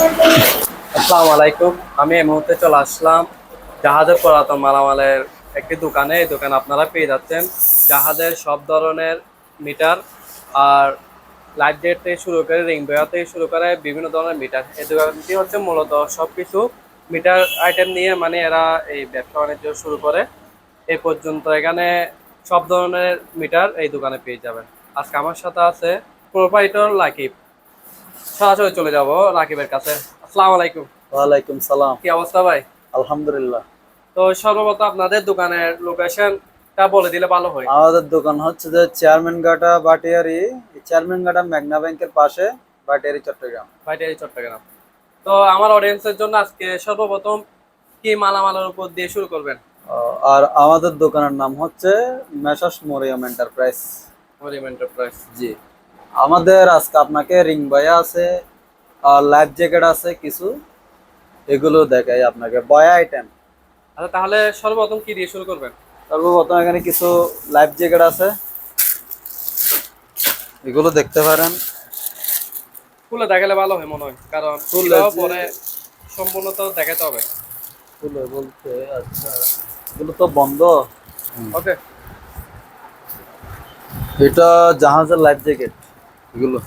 আসসালামু আলাইকুম। আমি এই মুহূর্তে চলে আসলাম জাহাজের পুরাতন মালামালের একটি দোকানে। এই দোকান আপনারা পেয়ে যাচ্ছেন জাহাজের সব ধরনের মিটার আর লাইট ডেট থেকে শুরু করে রিং বয়া থেকে শুরু করে বিভিন্ন ধরনের মিটার। এই দোকানটি হচ্ছে মূলত সব কিছু মিটার আইটেম নিয়ে মানে এরা এই ব্যবসা বাণিজ্য শুরু করে। এই পর্যন্ত এখানে সব ধরনের মিটার এই দোকানে পেয়ে যাবেন। আজকে আমার সাথে আছে প্রোপাইটর লাকিব। সরাসরি চলে যাব রাকিবের কাছে। আসসালামু আলাইকুম। ওয়ালাইকুম সালাম। কি অবস্থা ভাই? আলহামদুলিল্লাহ। তো সর্বপ্রথম আপনাদের দোকানের লোকেশনটা বলে দিলে ভালো হয়। আমাদের দোকান হচ্ছে যে চেয়ারম্যান ঘাটা বাটিয়ারি। চেয়ারম্যান ঘাটা মেঘনা ব্যাংকের পাশে বাটিয়ারি চট্টগ্রাম। ভাইটাই চট্টগ্রাম। তো আমার অডিয়েন্সের জন্য আজকে সর্বপ্রথম কি মালামালের উপর দিয়ে শুরু করবেন? আর আমাদের দোকানের নাম হচ্ছে messrs Mariam enterprise Mariam enterprise জি। আমাদের আজকে আপনাকে রিং বয়া আছে আর লাইফ জ্যাকেট আছে কিছু এগুলো দেখাই আপনাকে বয়া আইটেম আচ্ছা তাহলে সর্বপ্রথম কি দিয়ে শুরু করবেন? সর্বপ্রথম এখানে কিছু লাইফ জ্যাকেট আছে এগুলো দেখতে পারেন। খুলে দেখালে ভালো হয় মনে হয় কারণ খুলে খুলেও পরে সম্পূর্ণ তো দেখাতে হবে। খুলে বলতে আচ্ছা এগুলো তো বন্ধ। ওকে। এটা জাহাজের লাইফ জ্যাকেট। এগুলো।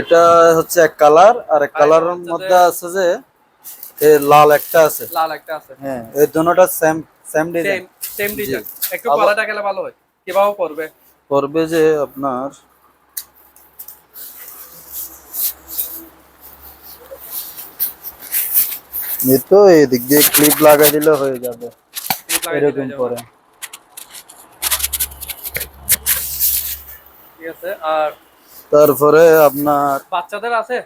এটা হচ্ছে এক কালার আর এক কালারের মধ্যে আছে যে এ লাল একটা আছে। লাল একটা আছে। হ্যাঁ। এই দুটোটা same same design same design একটু পরে দেখালে ভালো হয়। কীভাবে পড়বে করবে যে আপনার এই তো এদিক দিয়ে ক্লিপ লাগাই দিলে হয়ে যাবে। এরকম। করে ঠিক আছে আর তারপরে আপনার বাচ্চাদের আছে?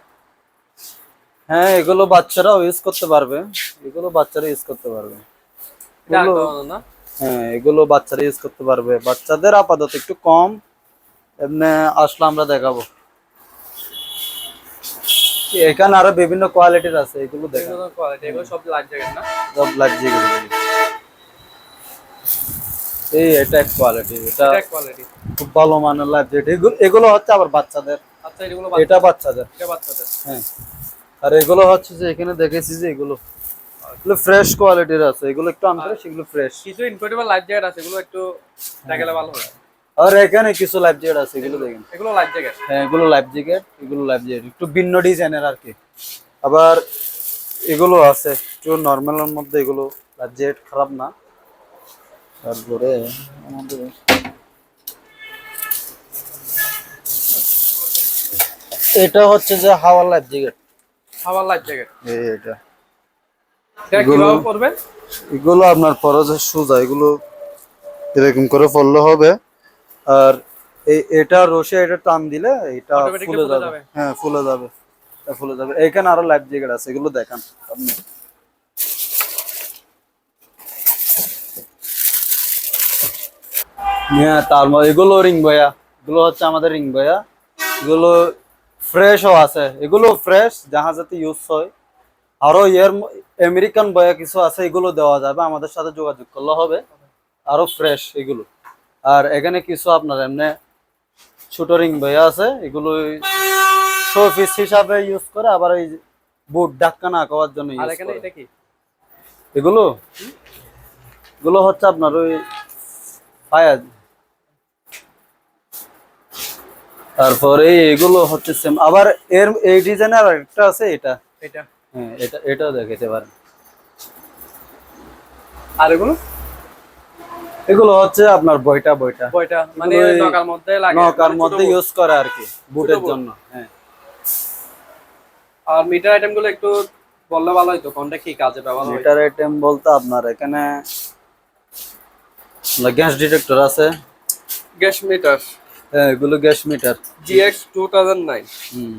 হ্যাঁ এগুলো বাচ্চারাও ইউজ করতে পারবে। এগুলো বাচ্চারা ইউজ করতে পারবে। হ্যাঁ এগুলো বাচ্চারা ইউজ করতে পারবে। বাচ্চাদের আপাতত একটু কম। এমনি আসলে আমরা দেখাবো। এখানে আরও বিভিন্ন কোয়ালিটির আছে এগুলো সব লাইট জ্যাকেট না? সব এই এটা এক কোয়ালিটি এটা এটা কোয়ালিটি খুব ভালো মানের লাগছে এগুলো এগুলো হচ্ছে আবার বাচ্চাদের। আচ্ছা এগুলো এটা বাচ্চাদের। বাচ্চা বাচ্চাদের। হ্যাঁ। আর এগুলো হচ্ছে যে এখানে দেখেছি যে এগুলো এগুলো ফ্রেশ কোয়ালিটির আছে। এগুলো একটু আনতে সেগুলো ফ্রেশ কিছু ইনক্রেডিবল লাইট জ্যাকেট আছে এগুলো একটু দেখালে ভালো হয়। আর এখানে কিছু লাইফ জ্যাকেট আছে এগুলো দেখেন। এগুলো লাইট জ্যাকেট হ্যাঁ এগুলো লাইফ জ্যাকেট এগুলো লাইফ জ্যাকেট একটু ভিন্ন ডিজাইনের আর কি। আবার এগুলো আছে একটু নর্মালের মধ্যে এগুলো লাইফ জ্যাকেট খারাপ না। তারপরে আমাদের এটা হচ্ছে যে হাওয়ার লাইফ জ্যাকেট। আবার লাইট জ্যাকেট। এই এটা। এটা এগুলো- কীভাবে পড়বেন এগুলো আপনার ফরজে সোজা এগুলো এরকম করে পড়লে হবে। আর এই এটা রসে এটা টান দিলে এটা ফুলে যাবে। হ্যাঁ ফুলে যাবে। এটা ফুলে যাবে। এখানে আরও লাইফ জ্যাকেট আছে এগুলো দেখান আপনি। হ্যাঁ তার মধ্যে এগুলো রিং বয়া এগুলো হচ্ছে আমাদের রিং বয়া এগুলো ফ্রেশও আছে। এগুলো ফ্রেশ জাহাজাতে ইউজ হয়। আরও এর আমেরিকান বয়া কিছু আছে এগুলো দেওয়া যাবে। আমাদের সাথে যোগাযোগ করলে হবে। আরও ফ্রেশ এগুলো। আর এখানে কিছু আপনার এমনি ছোট রিং বয়া আছে এগুলো শো পিস হিসাবে ইউজ করে আবার এই বুট ডাক্কা না খাওয়ার জন্য ইউজ করে। এগুলো? এগুলো হচ্ছে আপনার ওই ফায়ার তারপরে এগুলো হচ্ছে সেম আবার এর এই ডিজাইন ডিজাইনের একটা আছে এটা। এটা। হ্যাঁ এটা এটাও দেখাতে পারেন। আর এগুলো? এগুলো হচ্ছে আপনার বইটা বইটা। বইটা মানে নকার মধ্যে লাগে। নৌকার মানে মধ্যে ইউজ করে আর কি বুটের জন্য হ্যাঁ। আর মিটার আইটেমগুলো একটু বললে ভালো হতো কোনটা কি কাজে ব্যবহার হয়? মিটার আইটেম বলতে আপনার এখানে গ্যাস ডিটেক্টর আছে। গ্যাস মিটার হ্যাঁ এগুলো gas meter. GX two thousand nine. হুম।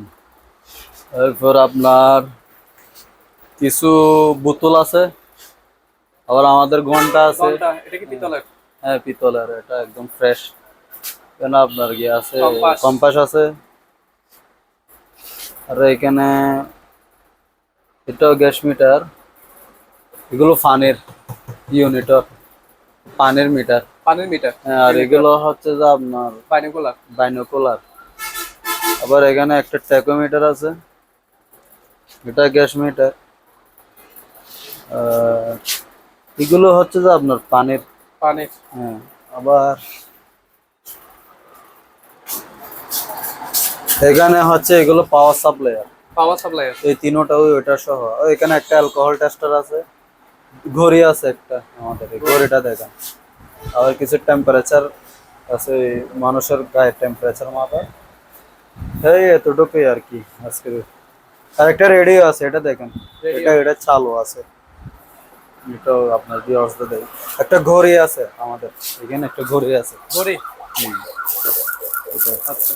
তারপর আপনার কিছু বোতল আছে। আবার আমাদের ঘণ্টা আছে। এটা কি পিতলের? হ্যাঁ পিতলের এটা একদম ফ্রেশ কেন আপনার কি আছে? কম্পাস। আছে। আর এখানে এটাও গ্যাস মিটার। এগুলো ফানের ইউনিটর। পানির মিটার। পানির মিটার হ্যাঁ আর এগুলো হচ্ছে যে আপনার বাইনোকুলার বাইনোকুলার আবার এখানে একটা ট্যাকোমিটার আছে। এটা গ্যাস মিটার এগুলো হচ্ছে যে আপনার পানির। পানি হ্যাঁ আবার এখানে হচ্ছে এগুলো পাওয়ার সাপ্লায়ার পাওয়ার সাপ্লাই আছে। এই তিনোটা ওইটা সহ। এখানে একটা অ্যালকোহল টেস্টার আছে। ঘড়ি আছে একটা আমাদের ঘড়িটা দেখেন। আবার কিছু টেম্পারেচার আছে মানুষের গায়ের টেম্পারেচার মাপা। এই এতটুকুই আর কি আজকে আর একটা রেডিও আছে এটা দেখেন। এটা এটা চালু আছে। এটাও আপনার ভিউয়ার্সদের দেয়। একটা ঘড়ি আছে আমাদের। এখানে একটা ঘড়ি আছে। ঘড়ি? আচ্ছা।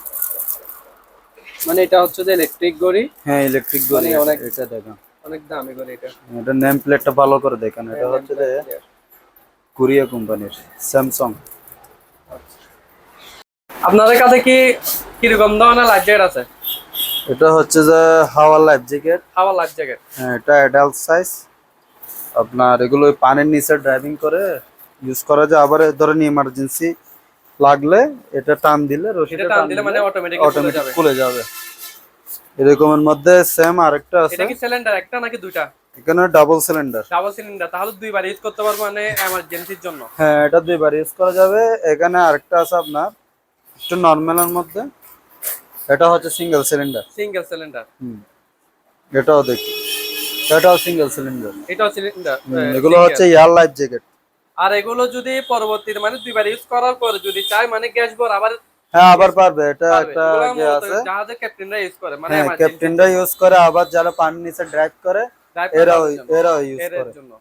মানে এটা হচ্ছে যে ইলেকট্রিক ঘড়ি? হ্যাঁ ইলেকট্রিক ঘড়ি। মানে অনেক- এটা দেখেন। অনেক দামি ঘড়ি এটা। এটা নেম প্লেটটা ভালো করে দেখেন। এটা হচ্ছে যে কোরিয়া কোম্পানির স্যামসাং। আপনাদের কাছে কি কীরকম ধরনের লাইফ জ্যাকেট আছে? এটা হচ্ছে যে হাওয়ার লাইফ জ্যাকেট হাওয়া লাইফ জ্যাকেট হ্যাঁ এটা অ্যাডাল্ট সাইজ আপনার এগুলো পানির নিচে ড্রাইভিং করে ইউজ করা যায়। আবার ধরেন ইমার্জেন্সি লাগলে এটা টান দিলে রশিটা টান দিলে মানে অটোমেটিক অটোমেটিক খুলে যাবে। এরকমের মধ্যে সেম আরেকটা আছে। এটা কি সিলিন্ডার একটা নাকি দুইটা? এখানে ডাবল সিলিন্ডার ডাবল সিলিন্ডার তাহলে দুইবার ইউজ করতে পারব মানে এমার্জেন্সির জন্য? হ্যাঁ এটা দুইবার ইউজ করা যাবে। এখানে আরেকটা আছে আপনার একটু নর্মালের মধ্যে। এটা হচ্ছে সিঙ্গেল সিলিন্ডার সিঙ্গেল সিলিন্ডার হুম এটাও দেখি। এটাও সিঙ্গেল সিলিন্ডার এটাও সিলিন্ডার এগুলো হচ্ছে এয়ার লাইফ জ্যাকেট আর এগুলো যদি পরবর্তীতে মানে দুইবার ইউজ করার পরে যদি চাই মানে গ্যাস ভর আবার হ্যাঁ আবার পারবে। এটা একটা এগুলো ইয়ে আছে। জাহাজের ক্যাপ্টেনরা ইউজ করে মানে ক্যাপ্টেনরা ইউজ করে আবার যারা পানির নিচে ড্রাইভ করে drive এরাও করার জন্য। এরাও ইউজ এর করে জন্য